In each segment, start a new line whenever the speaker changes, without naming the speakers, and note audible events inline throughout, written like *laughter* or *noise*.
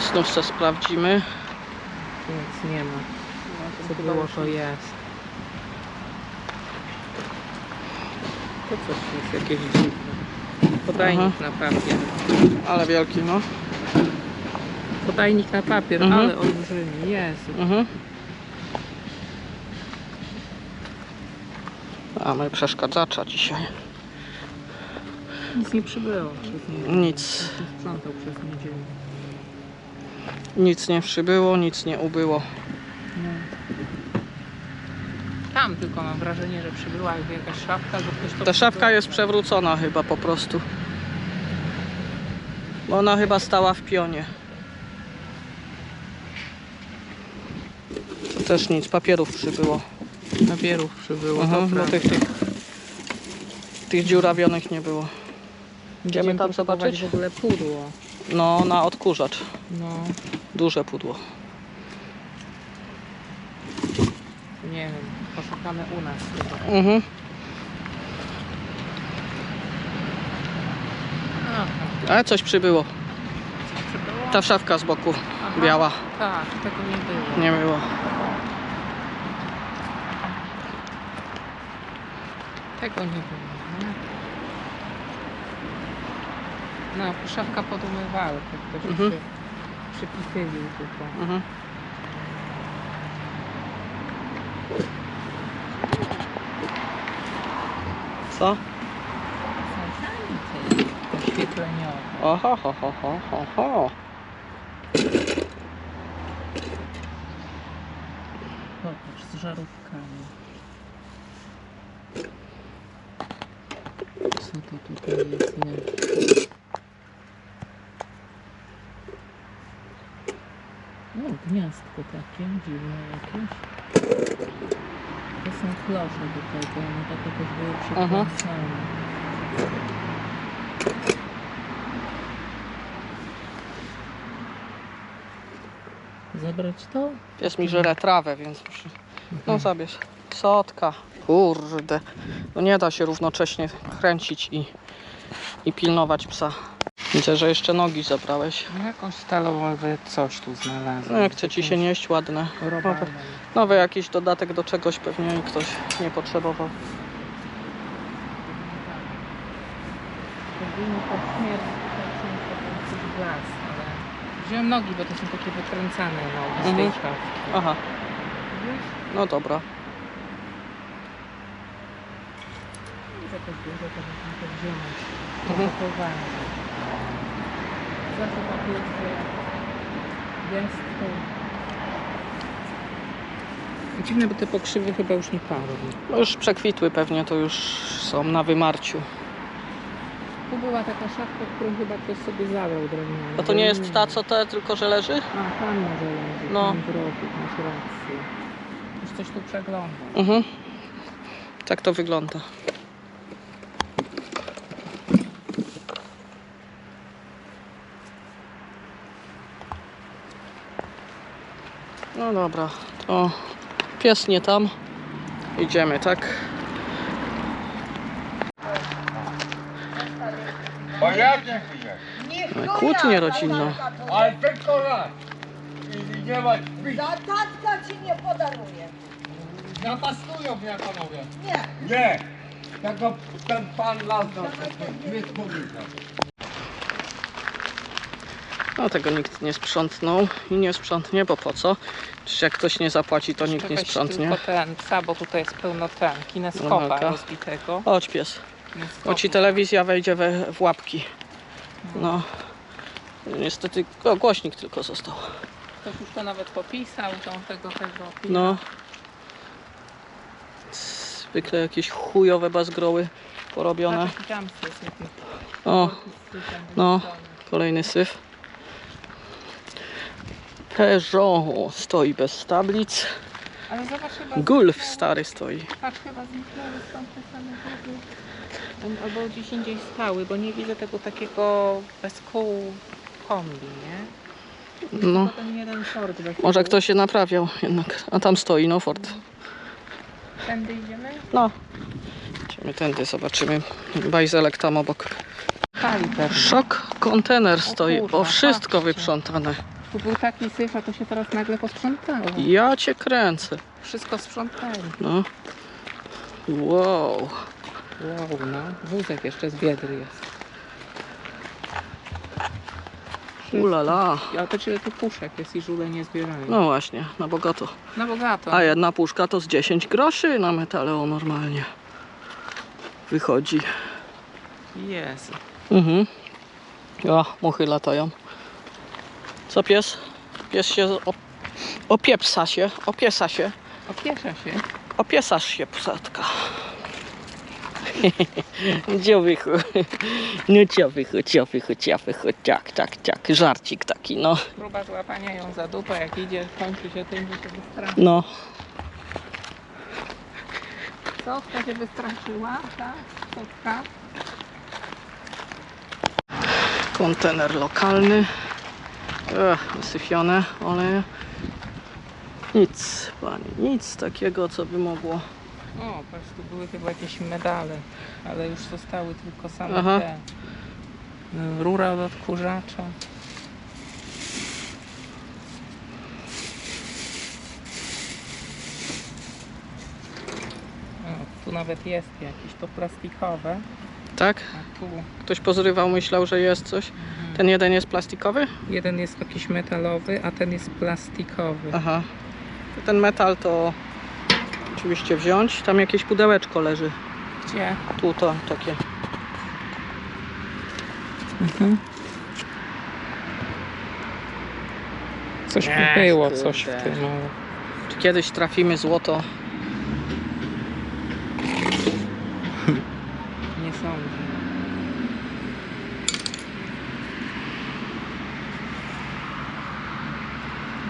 Znów se sprawdzimy.
Nic nie ma. Co było, to jest. To coś jest jakieś dziwne. Podajnik na papier.
Ale wielki, no.
Podajnik na papier,
Mhm.
ale olbrzymi. Jezu.
Mhm. A my przeszkadzacza dzisiaj.
Nic nie przybyło przez niedzielę.
Nic.
Sprzątał przez niedzielę.
Nic nie przybyło, nic nie ubyło.
No. Tam tylko mam wrażenie, że przybyła jakby jakaś szafka, że ktoś to
Ta szafka jest przewrócona chyba po prostu. Bo ona chyba stała w pionie. To też nic, papierów przybyło.
Papierów przybyło.
Aha,
to
bo
prawda.
tych, tych, tych dziurawionych nie było. Idziemy tam zobaczyć?
w ogóle pudło.
No, na odkurzacz.
No,
Duże pudło.
nie wiem, poszukamy u nas chyba.
Mhm. Ale coś przybyło.
co przybyło?
Ta szafka z boku,
Aha,
biała.
Tak, tego nie było.
Nie było.
Tego nie było. nie? No, szafka pod umywalkę. Ktoś
Mhm.
przy, przypichylił tylko.
Mhm. Co?
Oświetleniowe.
Oho, ho, ho, ho, ho, ho.
Popatrz, z żarówkami. Co to tutaj jest? Nie. O, gniazdko takie dziwne jakieś. To są klosze do tego, one tak jakoś były
Aha.
przykręcone. Zabrać to?
Pies mi żre trawę, więc muszę... No zabierz. Sotka. Kurde. No nie da się równocześnie kręcić i, i pilnować psa. Widzę, że jeszcze nogi zabrałeś.
No jakąś stalowe coś tu znalazłem.
No jak chce ci się nieść, ładne.
Robalem.
Nowy jakiś dodatek do czegoś pewnie ktoś nie potrzebował.
Wziąłem nogi, bo to są takie wykręcane nogi z tej
Mhm.
szafki.
Aha,
Wiesz?
no dobra.
To dużo, to można to wziąć.
Mhm.
Zawsze tak jest, że jest to... Dziwne, bo te pokrzywy chyba już nie palą.
No już przekwitły pewnie, to już są na wymarciu.
Tu była taka szafka, którą chyba ktoś sobie zabrał drewnianą.
A to nie jest ta, co te, tylko że leży?
A, tam może leży,
No.
no. tam w rogu, masz rację. Już coś tu przegląda.
Mhm. Tak to wygląda. No dobra, to pies nie tam. Idziemy, tak? No, Kłótnię rodzinną.
Ale tylko raz. I nie ma.
Za tatka ci nie podaruję.
Napastują mnie panowie.
Nie.
Nie. Tego ten pan laznął. Nie powiedział.
No tego nikt nie sprzątnął i nie sprzątnie, bo po co? Przecież jak ktoś nie zapłaci, to nikt nie sprzątnie.
tylko ten psa, bo tutaj jest pełno ten, kineskopa
Aha.
rozbitego.
Chodź pies. Bo ci telewizja wejdzie we, w łapki. No. Niestety o, głośnik tylko został.
Ktoś już to nawet popisał, tą tego, tego.
No. Zwykle jakieś chujowe bazgroły porobione. O, no. kolejny syf. Peugeot stoi bez tablic.
Ale zobacz chyba...
Gulf
zniknęły-
stary stoi.
Patrz, chyba zniknęły stąd te samochody. Albo gdzieś indziej stały, bo nie widzę tego takiego bez kół kombi, nie?
No.
Ten jeden Ford bez
Może
kół.
ktoś się naprawiał jednak. A tam stoi, no Ford.
Tędy idziemy?
No. Idziemy tędy, zobaczymy. Bajzelek tam obok.
Pewnie.
Szok kontener stoi.
kurwa,
O, wszystko
patrzcie.
wyprzątane.
Tu był taki syf, a to się teraz nagle posprzątało.
Ja cię kręcę.
Wszystko sprzątali.
No. Wow.
Wow, no. Wózek jeszcze z biedry jest.
Ulala.
Ja to tyle tu puszek jest i żule nie zbierają.
No właśnie, na bogato.
Na bogato.
A jedna puszka to z 10 groszy na metaleo normalnie. Wychodzi.
Jezu.
Mhm. O, muchy latają. Co pies? Pies się op- opiepsa się, opiesa się.
Opiesza się.
Opiesasz się, psatka. *laughs* Dziowychu. No dziowychu, dziowychu, dziowychu, ciak, ciak, ciak. Żarcik taki, no.
Próba złapania ją za dupę, jak idzie, kończy się tym, że się wystraszy.
No.
Sotka się wystraszyła, tak? Sotka.
Kontener lokalny. Ech, wysyfione oleje. Nic, panie, nic takiego, co by mogło.
O, patrz, tu były chyba jakieś medale, ale już zostały tylko same
Aha.
te. Y, Rura od odkurzacza. O, tu nawet jest jakieś, to plastikowe,
Tak? Ktoś pozrywał, myślał, że jest coś. Ten jeden jest plastikowy?
jeden jest jakiś metalowy, a ten jest plastikowy.
Aha. To Ten metal to oczywiście wziąć. Tam jakieś pudełeczko leży.
Gdzie?
Tu to takie.
Mhm. Coś
Ech,
by było, coś w tym.
Czy kiedyś trafimy złoto?
Nie sądzę.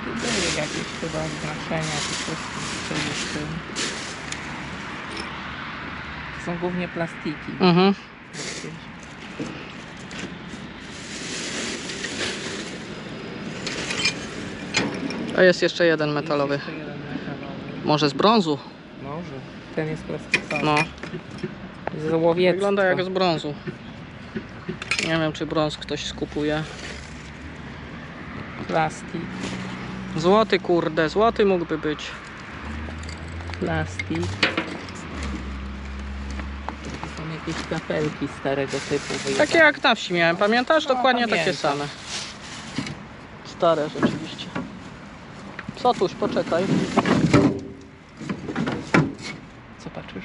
Tu były oznaczenia, czy coś co już tym. To są głównie plastiki.
Mhm. A jest jeszcze jeden metalowy.
Jest jeszcze jeden metalowy.
Może z brązu?
Może. Ten jest plastikowy.
No.
Z łowiectwa.
Wygląda jak z brązu. Nie wiem, czy brąz ktoś skupuje.
Plastik.
Złoty, kurde, złoty mógłby być.
Plastik. Są jakieś kapelki starego typu.
Takie jak na wsi miałem, pamiętasz?
No,
Dokładnie takie
pamiętam.
same. Stare rzeczywiście. Co tuż, poczekaj.
Co patrzysz?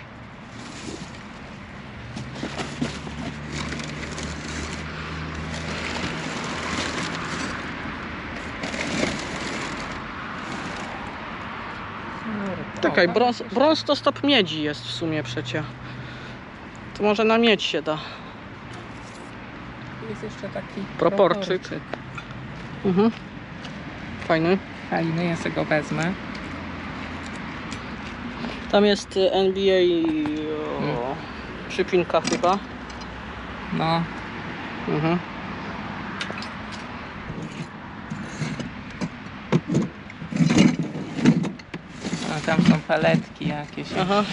Czekaj, brąz, brąz to stop miedzi jest w sumie przecie. To może na miedź się da.
Tu jest jeszcze taki
Proporczyk. Mhm. Fajny.
Fajny, ja sobie go wezmę.
Tam jest y, NBA o,
Mm.
przypinka chyba.
No,
Mhm.
a tam są paletki jakieś.
Aha.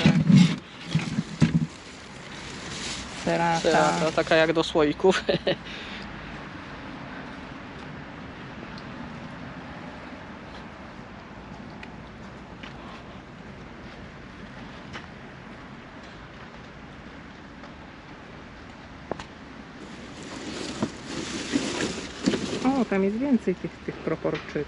Serata.
Serata, taka jak do słoików.
O, tam jest więcej tych, tych proporczyków.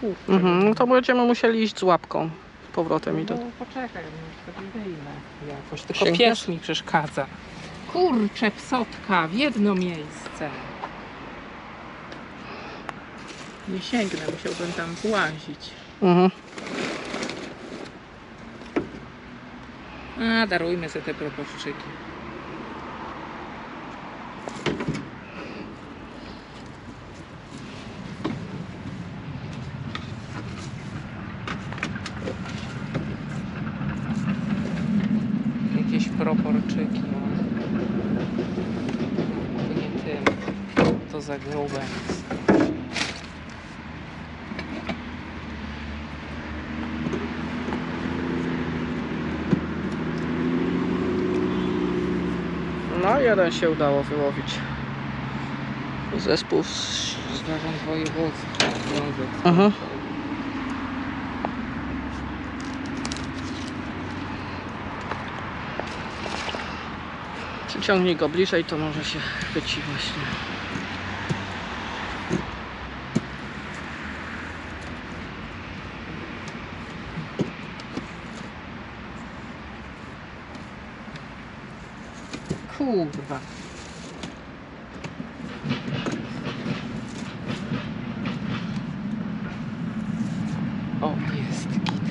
Kurczę.
Mhm. No to będziemy musieli iść z łapką. Powrotem i do...
No, poczekaj, no, sobie wyjmę jakoś. Tylko
Sięgniesz?
pies mi przeszkadza. Kurczę, psotka, w jedno miejsce. Nie sięgnę, musiałbym tam włazić.
Mhm.
A, darujmy sobie te proporczyki. Jakieś proporczyki. No. Nie tym. To za grube jest.
No, jeden się udało wyłowić. Zespół z...
Zarząd województwa, związek.
Przyciągnij go bliżej, to może się chwyci właśnie.
Kurwa. O, jest git.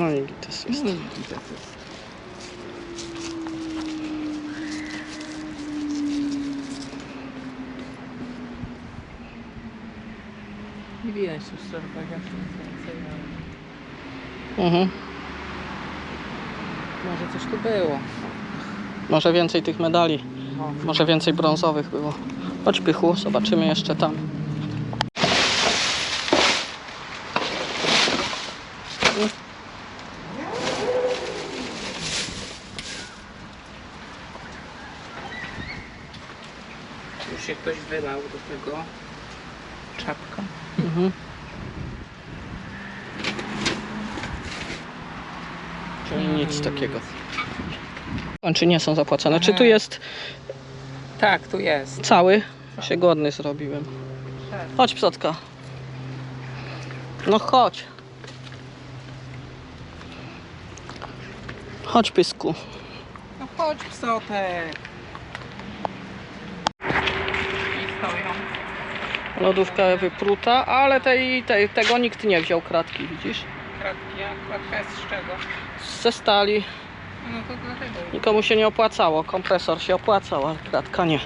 No jest.
No i git to jest. Nie widać już szczerze powiedziawszy nic więcej, ale
Mhm.
może coś tu było.
Może więcej tych medali,
O,
może więcej brązowych było. Chodź Pychu, zobaczymy jeszcze tam.
już się ktoś wylał do tego czapka.
Mhm. Czyli nic takiego. Czy nie są zapłacone? Czy tu jest
Tak, tu jest.
cały? Się głodny zrobiłem. Chodź psotka. No chodź. Chodź pysku.
No chodź psotek. I stoją.
Lodówka wypruta, ale tej, tej, tego nikt nie wziął kratki, widzisz?
Kratki, a kratka jest z czego?
Ze stali.
No to dlatego.
Nikomu się nie opłacało. Kompresor się opłacał, ale kratka nie.